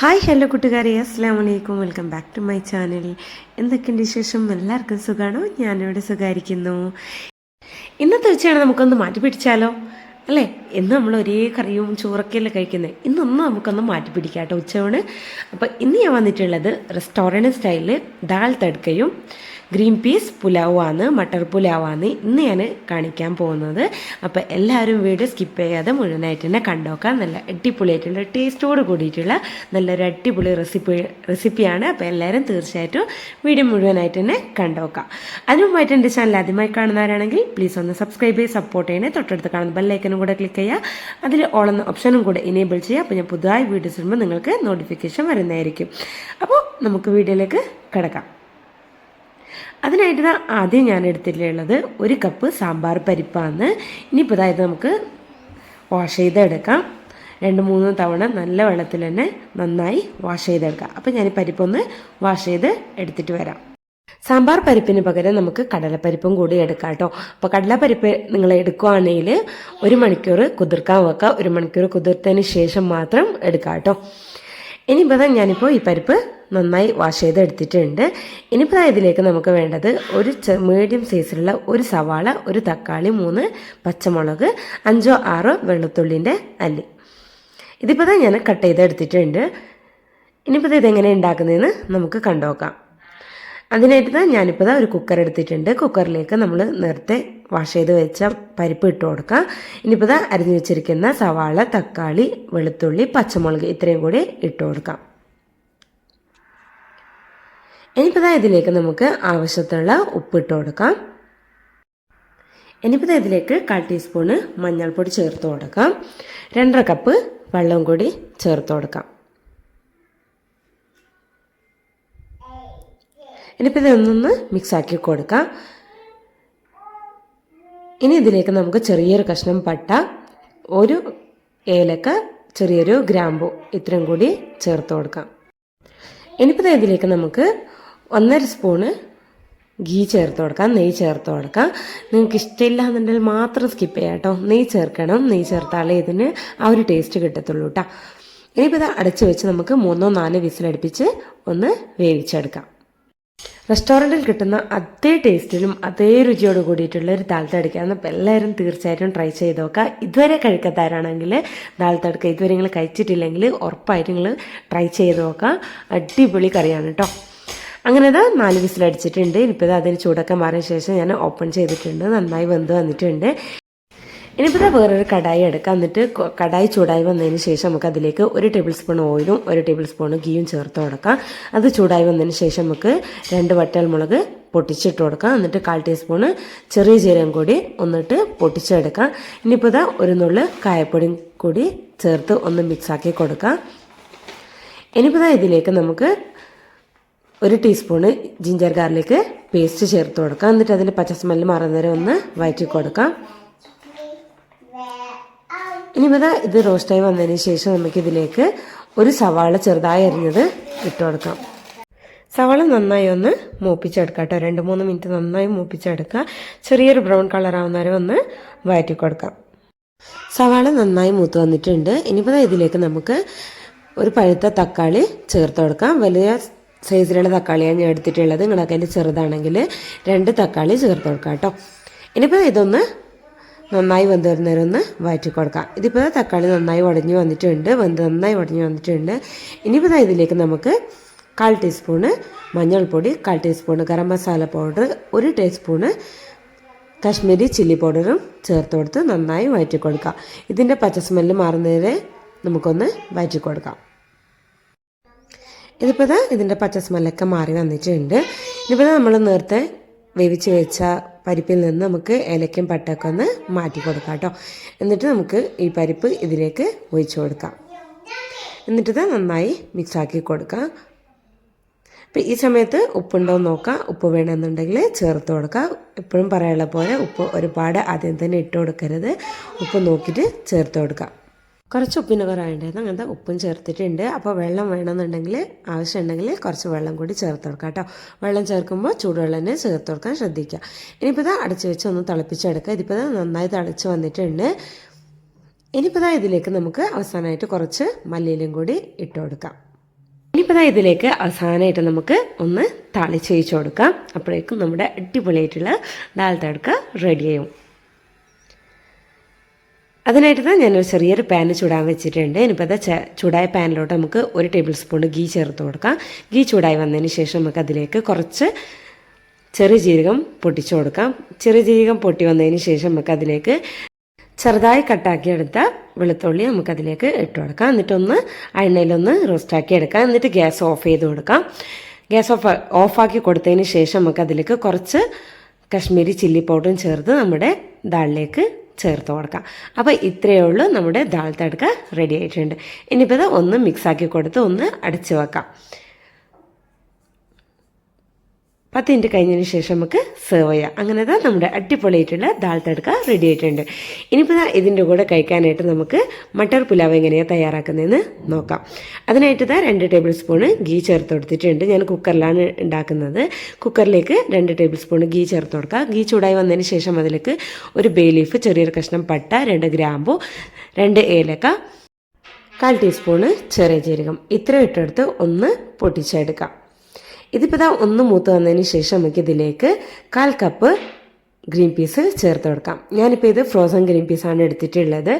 Hi hello കൂട്ടുകാരെ. അസ്സാം വലൈക്കും welcome back to my channel. എന്തൊക്കെയുണ്ട് വിശേഷം? എല്ലാവർക്കും സുഖമാണോ ഞാനിവിടെ സുഖമായിരിക്കുന്നു ഇന്നത്തെ ഉച്ചയാണ് നമുക്കൊന്ന് മാറ്റി പിടിച്ചാലോ? അല്ലേ? ഇന്ന് നമ്മൾ ഒരേ കറിയും ചോറൊക്കെയല്ലേ കഴിക്കുന്നത് ഇന്നൊന്ന് നമുക്കൊന്ന് മാറ്റി പിടിക്കാം കേട്ടോ ഉച്ചയോണ്. അപ്പോൾ ഇന്ന് ഞാൻ വന്നിട്ടുള്ളത് റെസ്റ്റോറന്റ് സ്റ്റൈലിൽ ദാൽ തടുക്കയും ഗ്രീൻ പീസ് പുലാവാണ് മട്ടർ പുലാവാണ് ഇന്ന് ഞാൻ കാണിക്കാൻ പോകുന്നത്. അപ്പോൾ എല്ലാവരും വീഡിയോ സ്കിപ്പ് ചെയ്യാതെ മുഴുവനായിട്ട് തന്നെ കണ്ടോക്കാം. നല്ല അടിപൊളിയായിട്ടുള്ള ടേസ്റ്റോട് കൂടിയിട്ടുള്ള നല്ലൊരു അടിപൊളി റെസിപ്പി റെസിപ്പിയാണ് അപ്പോൾ എല്ലാവരും തീർച്ചയായിട്ടും വീഡിയോ മുഴുവനായിട്ട് തന്നെ കണ്ടോക്കാം. അതിനുമായിട്ട് എന്റെ ചാനൽ ആദ്യമായി കാണുന്നവരാണെങ്കിൽ പ്ലീസ് ഒന്ന് സബ്സ്ക്രൈബ് ചെയ്ത് സപ്പോർട്ട് ചെയ്യണേ. തൊട്ടടുത്ത് കാണുന്ന ബെല്ലൈക്കനും കൂടെ ക്ലിക്ക് ചെയ്യുക അതിൽ ഓളെന്ന ഓപ്ഷനും കൂടെ എനേബിൾ ചെയ്യുക അപ്പോൾ ഞാൻ പുതുതായി വീഡിയോസ് വരുമ്പോൾ നിങ്ങൾക്ക് നോട്ടിഫിക്കേഷൻ വരുന്നതായിരിക്കും. അപ്പോൾ നമുക്ക് വീഡിയോയിലേക്ക് കിടക്കാം. അതിനായിട്ട് ആദ്യം ഞാൻ എടുത്തിട്ടുള്ളത് ഒരു കപ്പ് സാമ്പാർ പരിപ്പാണ്. ഇനിയിപ്പോൾ അതായത് നമുക്ക് വാഷ് ചെയ്തെടുക്കാം. രണ്ട് മൂന്ന് തവണ നല്ല വെള്ളത്തിൽ തന്നെ നന്നായി വാഷ് ചെയ്തെടുക്കാം. അപ്പോൾ ഞാൻ പരിപ്പൊന്ന് വാഷ് ചെയ്ത് എടുത്തിട്ട് വരാം. സാമ്പാർ പരിപ്പിന് പകരം നമുക്ക് കടലപ്പരിപ്പും കൂടി എടുക്കാം കേട്ടോ. അപ്പോൾ കടലപ്പരിപ്പ് നിങ്ങൾ എടുക്കുകയാണെങ്കിൽ ഒരു മണിക്കൂർ കുതിർക്കാൻ വെക്കുക. ഒരു മണിക്കൂർ കുതിർത്തതിന് ശേഷം മാത്രം എടുക്കാം കേട്ടോ. ഇനിയിപ്പോൾ ഞാനിപ്പോൾ ഈ പരിപ്പ് നന്നായി വാഷ് ചെയ്ത് എടുത്തിട്ടുണ്ട്. ഇനിയിപ്പോൾ ഇതിലേക്ക് നമുക്ക് വേണ്ടത് ഒരു മീഡിയം സൈസിലുള്ള ഒരു സവാള ഒരു തക്കാളി മൂന്ന് പച്ചമുളക് അഞ്ചോ ആറോ വെളുത്തുള്ളിന്റെ അല്ലി. ഇതിപ്പോൾ ഞാൻ കട്ട് ചെയ്ത് എടുത്തിട്ടുണ്ട്. ഇനിയിപ്പോൾ ഇതെങ്ങനെ ഉണ്ടാക്കുന്നതെന്ന് നമുക്ക് കണ്ടുനോക്കാം അതിനായിട്ട് ഞാനിപ്പോൾ ഒരു കുക്കർ എടുത്തിട്ടുണ്ട്. കുക്കറിലേക്ക് നമ്മൾ നേരത്തെ വാഷ് ചെയ്ത് വെച്ച പരിപ്പ് ഇട്ട് കൊടുക്കാം. ഇനിയിപ്പോൾ അരിഞ്ഞു വെച്ചിരിക്കുന്ന സവാള തക്കാളി വെളുത്തുള്ളി പച്ചമുളക് ഇത്രയും കൂടി ഇട്ട് കൊടുക്കാം. ഇനിയിപ്പോൾ ഇതിലേക്ക് നമുക്ക് ആവശ്യത്തിനുള്ള ഉപ്പ് ഇട്ട് കൊടുക്കാം. ഇനിയിപ്പോൾ ഇതിലേക്ക് കാൽ ടീസ്പൂണ് മഞ്ഞൾപ്പൊടി ചേർത്ത് കൊടുക്കാം. രണ്ടര കപ്പ് വെള്ളം കൂടി ചേർത്ത് കൊടുക്കാം. ഇനിയിപ്പോൾ ഇതൊന്നൊന്ന് മിക്സാക്കി കൊടുക്കാം. ഇനി ഇതിലേക്ക് നമുക്ക് ചെറിയൊരു കഷ്ണം പട്ട ഒരു ഏലക്ക ചെറിയൊരു ഗ്രാമ്പു ഇത്രയും കൂടി ചേർത്ത് കൊടുക്കാം. ഇനിയിപ്പോൾ ഇതിലേക്ക് നമുക്ക് ഒന്നര സ്പൂണ് ഗീ ചേർത്ത് കൊടുക്കാം നെയ്യ് ചേർത്ത് കൊടുക്കാം. നിങ്ങൾക്ക് ഇഷ്ടമില്ല എന്നുണ്ടെങ്കിൽ മാത്രം സ്കിപ്പ് ചെയ്യാം കേട്ടോ. നെയ്യ് ചേർക്കണം നെയ്യ് ചേർത്താലേ ഇതിന് ആ ഒരു ടേസ്റ്റ് കിട്ടത്തുള്ളൂ കേട്ടോ ഇനിയിപ്പോൾ ഇത് അടച്ചു വെച്ച് നമുക്ക് മൂന്നോ നാലോ വിസിലടുപ്പിച്ച് ഒന്ന് വേവിച്ചെടുക്കാം. റെസ്റ്റോറന്റിൽ കിട്ടുന്ന അതേ ടേസ്റ്റിലും അതേ രുചിയോട് കൂടിയിട്ടുള്ള ഒരു ദാൽ തടുക്കയാണ് അപ്പോൾ എല്ലാവരും തീർച്ചയായിട്ടും ട്രൈ ചെയ്ത് നോക്കുക. ഇതുവരെ കഴിക്കാത്തവരാണെങ്കിൽ ദാൽ തടുക്ക ഇതുവരെ നിങ്ങൾ കഴിച്ചിട്ടില്ലെങ്കിൽ ഉറപ്പായിട്ട് നിങ്ങൾ ട്രൈ ചെയ്ത് നോക്കുക. അടിപൊളി കറിയാണ് കേട്ടോ അങ്ങനെ അത് നാല് വിസിലടിച്ചിട്ടുണ്ട്. ഇനിയിപ്പോൾ അതിന് ചൂടൊക്കെ മാറിയ ശേഷം ഞാൻ ഓപ്പൺ ചെയ്തിട്ടുണ്ട്. നന്നായി വെന്ത് വന്നിട്ടുണ്ട്. ഇനിയിപ്പോൾ വേറൊരു കടായി എടുക്കാം. എന്നിട്ട് കടായി ചൂടായി വന്നതിന് ശേഷം നമുക്ക് അതിലേക്ക് ഒരു ടേബിൾ സ്പൂൺ ഓയിലും ഒരു ടേബിൾ സ്പൂൺ ഗീയും ചേർത്ത് കൊടുക്കാം. അത് ചൂടായി വന്നതിന് ശേഷം നമുക്ക് രണ്ട് വട്ടൽ മുളക് പൊട്ടിച്ചിട്ട് കൊടുക്കാം. എന്നിട്ട് കാൽ ടീസ്പൂണ് ചെറിയ ജീരകം കൂടി ഒന്നിട്ട് പൊട്ടിച്ചെടുക്കാം. ഇനിയിപ്പോൾ ഇതാ ഒരു നുള്ളു കായപ്പൊടിയും കൂടി ചേർത്ത് ഒന്ന് മിക്സാക്കി കൊടുക്കാം. ഇനിയിപ്പോൾ ഇതാ ഇതിലേക്ക് നമുക്ക് ഒരു ടീസ്പൂണ് ജിഞ്ചർ ഗാർലിക്ക് പേസ്റ്റ് ചേർത്ത് കൊടുക്കാം. എന്നിട്ട് അതിന്റെ പച്ച സ്മെല്ല് മാറുന്നവരെ ഒന്ന് വയറ്റി കൊടുക്കാം. ഇനിയിപ്പോൾ ഇത് റോസ്റ്റായി വന്നതിന് ശേഷം നമുക്കിതിലേക്ക് ഒരു സവാള ചെറുതായി അരിഞ്ഞത് ഇട്ട് കൊടുക്കാം. സവാള നന്നായി ഒന്ന് മൂപ്പിച്ചെടുക്കാം കേട്ടോ. രണ്ട് മൂന്ന് മിനിറ്റ് നന്നായി മൂപ്പിച്ചെടുക്കുക. ചെറിയൊരു ബ്രൗൺ കളർ ആവുന്നവരെ ഒന്ന് വയറ്റി കൊടുക്കാം. സവാള നന്നായി മൂത്ത് വന്നിട്ടുണ്ട്. ഇനിയിപ്പോൾ ഇതിലേക്ക് നമുക്ക് ഒരു പഴുത്ത തക്കാളി ചേർത്ത് കൊടുക്കാം. വലിയ സൈസിലുള്ള തക്കാളിയാണ് ഞാൻ എടുത്തിട്ടുള്ളത്. നിങ്ങളൊക്കെ അതിന്റെ ചെറുതാണെങ്കിൽ രണ്ട് തക്കാളി ചേർത്ത് കൊടുക്കാം കേട്ടോ. ഇനിയിപ്പോൾ ഇതൊന്ന് നന്നായി വെന്ത് വരുന്നവരെ ഒന്ന് വഴറ്റി കൊടുക്കാം ഇതിപ്പോൾ തക്കാളി നന്നായി ഉടഞ്ഞു വന്നിട്ടുണ്ട്. വെന്ത് നന്നായി ഉടഞ്ഞു വന്നിട്ടുണ്ട്. ഇനിയിപ്പോൾ ഇതിലേക്ക് നമുക്ക് കാൽ ടീസ്പൂണ് മഞ്ഞൾപ്പൊടി കാൽ ടീസ്പൂണ് ഗരം മസാല പൗഡർ ഒരു ടീസ്പൂണ് കാശ്മീരി ചില്ലി പൗഡറും ചേർത്ത് കൊടുത്ത് നന്നായി വഴറ്റി കൊടുക്കാം. ഇതിന്റെ പച്ച സ്മെല്ല് മാറുന്നവരെ നമുക്കൊന്ന് വഴറ്റി കൊടുക്കാം. ഇതിപ്പോൾ ഇതിന്റെ പച്ച സ്മെല്ലൊക്കെ മാറി വന്നിട്ടുണ്ട്. ഇതിപ്പോൾ നമ്മൾ നേരത്തെ വേവിച്ച് വെച്ച പരിപ്പിൽ നിന്ന് നമുക്ക് ഏലക്കും പട്ടയൊക്കെ ഒന്ന് മാറ്റി കൊടുക്കാം കേട്ടോ. എന്നിട്ട് നമുക്ക് ഈ പരിപ്പ് ഇതിലേക്ക് ഒഴിച്ചു കൊടുക്കാം. എന്നിട്ട് നന്നായി മിക്സാക്കി കൊടുക്കാം. അപ്പം ഈ സമയത്ത് ഉപ്പുണ്ടോ എന്ന് നോക്കാം. ഉപ്പ് വേണമെന്നുണ്ടെങ്കിൽ ചേർത്ത് കൊടുക്കാം. എപ്പോഴും പറയാനുള്ള പോലെ ഉപ്പ് ഒരുപാട് ആദ്യം തന്നെ ഇട്ട് കൊടുക്കരുത്. ഉപ്പ് നോക്കിയിട്ട് ചേർത്ത് കൊടുക്കാം. കുറച്ച് ഉപ്പിന് കുറവുണ്ടായിരുന്നു അങ്ങനത്തെ ഉപ്പും ചേർത്തിട്ടുണ്ട്. അപ്പോൾ വെള്ളം വേണമെന്നുണ്ടെങ്കിൽ ആവശ്യമുണ്ടെങ്കിൽ കുറച്ച് വെള്ളം കൂടി ചേർത്ത് കൊടുക്കാം കേട്ടോ. വെള്ളം ചേർക്കുമ്പോൾ ചൂടുവെള്ളം തന്നെ ചേർത്ത് കൊടുക്കാൻ ശ്രദ്ധിക്കുക. ഇനിയിപ്പോൾ ഇത് അടച്ച് വെച്ച് ഒന്ന് തിളപ്പിച്ചെടുക്കുക. ഇതിപ്പോൾ നന്നായി തിളച്ച് വന്നിട്ടുണ്ട്. ഇനിയിപ്പോൾ ഇതിലേക്ക് നമുക്ക് അവസാനമായിട്ട് കുറച്ച് മല്ലിയിലും കൂടി ഇട്ട് കൊടുക്കാം. ഇനിയിപ്പോൾ ഇതിലേക്ക് അവസാനമായിട്ട് നമുക്ക് ഒന്ന് തളിച്ച് വെച്ച് കൊടുക്കാം. അപ്പോഴേക്കും നമ്മുടെ അടിപൊളിയായിട്ടുള്ള ദാൽ തടുക്ക റെഡിയാവും അതിനായിട്ട് ഞാനൊരു ചെറിയൊരു പാൻ ചൂടാൻ വെച്ചിട്ടുണ്ട്. ഇനിയിപ്പോൾ അത് ചൂടായ പാനിലോട്ട് നമുക്ക് ഒരു ടേബിൾ സ്പൂൺ ഗീ ചേർത്ത് കൊടുക്കാം. ഗീ ചൂടായി വന്നതിന് ശേഷം നമുക്ക് അതിലേക്ക് കുറച്ച് ചെറിയ ജീരകം പൊട്ടിച്ചു കൊടുക്കാം. ചെറിയ ജീരകം പൊട്ടി വന്നതിന് ശേഷം നമുക്ക് അതിലേക്ക് ചെറുതായി കട്ടാക്കിയെടുത്ത വെളുത്തുള്ളി നമുക്കതിലേക്ക് ഇട്ട് കൊടുക്കാം. എന്നിട്ടൊന്ന് അണ്ണയിലൊന്ന് റോസ്റ്റാക്കി എടുക്കാം. എന്നിട്ട് ഗ്യാസ് ഓഫ് ചെയ്ത് കൊടുക്കാം. ഗ്യാസ് ഓഫ് ഓഫാക്കി കൊടുത്തതിന് ശേഷം നമുക്ക് അതിലേക്ക് കുറച്ച് കശ്മീരി ചില്ലി പൗഡറും ചേർത്ത് നമ്മുടെ ദാളിലേക്ക് ചേർത്ത് കൊടുക്കാം. അപ്പോൾ ഇത്രയേ ഉള്ളൂ. നമ്മുടെ ദാൽ തടുക്ക റെഡി ആയിട്ടുണ്ട്. ഇനിയിപ്പോൾ ഇത് ഒന്ന് മിക്സാക്കി കൊടുത്ത് ഒന്ന് അടച്ചു വെക്കാം. പത്ത് മിനിറ്റ് കഴിഞ്ഞതിന് ശേഷം നമുക്ക് സെർവ് ചെയ്യാം. അങ്ങനെ തന്നെ നമ്മുടെ അടിപൊളിയായിട്ടുള്ള ദാൽ തടുക്ക റെഡി ആയിട്ടുണ്ട്. ഇനിയിപ്പോൾ ഇതിന്റെ കൂടെ കഴിക്കാനായിട്ട് നമുക്ക് മട്ടർ പുലാവ് എങ്ങനെയാണ് തയ്യാറാക്കുന്നതെന്ന് നോക്കാം. അതിനായിട്ട് ഇതാ രണ്ട് ടേബിൾ സ്പൂണ് ഗീ ചേർത്ത് കൊടുത്തിട്ടുണ്ട്. ഞാൻ കുക്കറിലാണ് ഉണ്ടാക്കുന്നത്. കുക്കറിലേക്ക് രണ്ട് ടേബിൾ സ്പൂണ് ഗീ ചേർത്ത് കൊടുക്കുക ഗീ ചൂടായി വന്നതിന് ശേഷം അതിലേക്ക് ഒരു ബേ ലീഫ് ചെറിയൊരു കഷ്ണം പട്ട രണ്ട് ഗ്രാമ്പു രണ്ട് ഏലക്ക കാൽ ടീസ്പൂണ് ചെറിയ ജീരകം. ഇത്രയും ഇട്ടെടുത്ത് ഒന്ന് പൊട്ടിച്ചെടുക്കാം. ഇതിപ്പോൾ ഇതാ ഒന്ന് മൂത്ത് വന്നതിന് ശേഷം നമുക്ക് ഇതിലേക്ക് കാൽ കപ്പ് ഗ്രീൻ പീസ് ചേർത്ത് കൊടുക്കാം. ഞാനിപ്പോൾ ഇത് ഫ്രോസൺ ഗ്രീൻ പീസാണ് എടുത്തിട്ടുള്ളത്.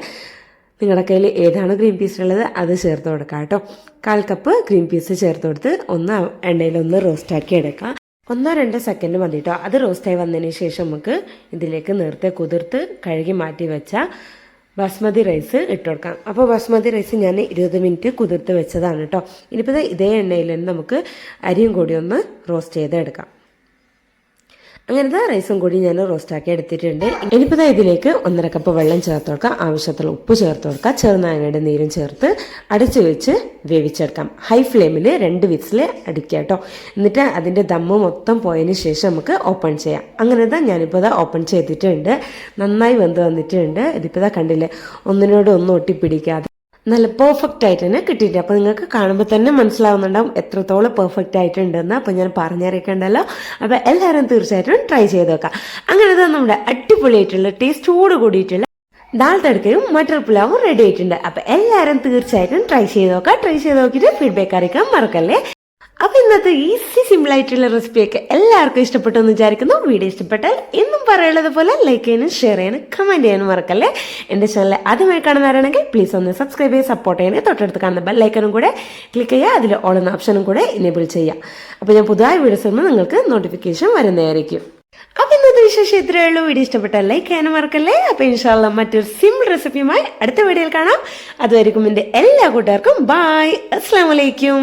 നിങ്ങളുടെ കയ്യിൽ ഏതാണ് ഗ്രീൻ പീസ് ഉള്ളത് അത് ചേർത്ത് കൊടുക്കാം കേട്ടോ. കാൽ കപ്പ് ഗ്രീൻ പീസ് ചേർത്ത് കൊടുത്ത് ഒന്ന് എണ്ണയിലൊന്ന് റോസ്റ്റാക്കി എടുക്കാം. ഒന്നോ രണ്ടോ സെക്കൻഡ് മതി കേട്ടോ. അത് റോസ്റ്റായി വന്നതിന് ശേഷം നമുക്ക് ഇതിലേക്ക് നേരത്തെ കുതിർത്ത് കഴുകി മാറ്റി വെച്ച ബസ്മതി റൈസ് ഇട്ട് കൊടുക്കാം അപ്പോൾ ബസ്മതി റൈസ് ഞാൻ ഇരുപത് മിനിറ്റ് കുതിർത്ത് വെച്ചതാണ് കേട്ടോ. ഇനിയിപ്പോൾ ഇതേ എണ്ണയിൽ തന്നെ നമുക്ക് അരിയും കൂടി ഒന്ന് റോസ്റ്റ് ചെയ്തെടുക്കാം. അങ്ങനത്തെ റൈസും കൂടി ഞാൻ റോസ്റ്റാക്കി എടുത്തിട്ടുണ്ട്. ഇനിയിപ്പോൾ ഇതിലേക്ക് ഒന്നര കപ്പ് വെള്ളം ചേർത്ത് കൊടുക്കാം. ആവശ്യത്തിലുള്ള ഉപ്പ് ചേർത്ത് കൊടുക്കാം. ചെറുനാരങ്ങയുടെ നീരും ചേർത്ത് അടച്ചു വെച്ച് വേവിച്ചെടുക്കാം. ഹൈ ഫ്ലെയിമിൽ രണ്ട് വിസിൽ അടിക്കുക കേട്ടോ എന്നിട്ട് അതിന്റെ ദമ്മ് മൊത്തം പോയതിന് ശേഷം നമുക്ക് ഓപ്പൺ ചെയ്യാം. അങ്ങനെ തന്നെ ഞാനിപ്പോൾ ഇതാ ഓപ്പൺ ചെയ്തിട്ടുണ്ട്. നന്നായി വെന്ത് വന്നിട്ടുണ്ട്. ഇതിപ്പോൾ ഇതാ കണ്ടില്ലേ? ഒന്നിനോട് ഒന്നും ഒട്ടിപ്പിടിക്കാതെ നല്ല പെർഫെക്റ്റ് ആയിട്ട് തന്നെ കിട്ടിയിട്ടുണ്ട്. അപ്പോൾ നിങ്ങൾക്ക് കാണുമ്പോൾ തന്നെ മനസ്സിലാവുന്നുണ്ടാവും എത്രത്തോളം പെർഫെക്റ്റ് ആയിട്ടുണ്ടെന്ന്. അപ്പോൾ ഞാൻ പറഞ്ഞറിയിക്കണ്ടല്ലോ. അപ്പോൾ എല്ലാവരും തീർച്ചയായിട്ടും ട്രൈ ചെയ്ത് നോക്കാം. അങ്ങനെ തന്നെ നമ്മുടെ അടിപൊളിയായിട്ടുള്ള ടേസ്റ്റോട് കൂടിയിട്ടുള്ള ദാൽ തടുക്കയും മട്ടർ പുലാവും റെഡി ആയിട്ടുണ്ട്. അപ്പോൾ എല്ലാവരും തീർച്ചയായിട്ടും ട്രൈ ചെയ്ത് നോക്കാം. ട്രൈ ചെയ്ത് നോക്കിയിട്ട് ഫീഡ്ബാക്ക് അറിയിക്കാൻ മറക്കല്ലേ? അപ്പൊ ഇന്നത്തെ ഈസി സിമ്പിൾ ആയിട്ടുള്ള റെസിപ്പിയൊക്കെ എല്ലാവർക്കും ഇഷ്ടപ്പെട്ടു എന്ന് വിചാരിക്കുന്നു. വീഡിയോ ഇഷ്ടപ്പെട്ടാൽ എന്നും പറയുള്ളത് പോലെ ലൈക്ക് ചെയ്യാനും ഷെയർ ചെയ്യാനും കമന്റ് ചെയ്യാനും മറക്കല്ലേ? എന്റെ ചാനൽ ആദ്യമായി കാണുന്നവരാണെങ്കിൽ പ്ലീസ് ഒന്ന് സബ്സ്ക്രൈബ് ചെയ്ത് സപ്പോർട്ട് ചെയ്യണേ തൊട്ടടുത്ത് കാണുന്ന ബെല്ലൈക്കനും കൂടെ ക്ലിക്ക് ചെയ്യുക. അതിൽ ഓൾ എന്ന ഓപ്ഷനും കൂടെ എനേബിൾ ചെയ്യുക. അപ്പോൾ ഞാൻ പുതിയ വീഡിയോസ് വരുമ്പോൾ നിങ്ങൾക്ക് നോട്ടിഫിക്കേഷൻ വരുന്നതായിരിക്കും. അപ്പൊ ഇന്നത്തെ വിശേഷം ഇത്രയേ ഉള്ളൂ. വീഡിയോ ഇഷ്ടപ്പെട്ടാൽ ലൈക്ക് ചെയ്യാനും മറക്കല്ലേ? അപ്പൊ ഇൻഷാല്ല മറ്റൊരു സിമ്പിൾ റെസിപ്പിയുമായി അടുത്ത വീഡിയോയിൽ കാണാം. അതുവരെയും എന്റെ എല്ലാ കൂട്ടുകാർക്കും. ബായ് അസ്സാം വലൈക്കും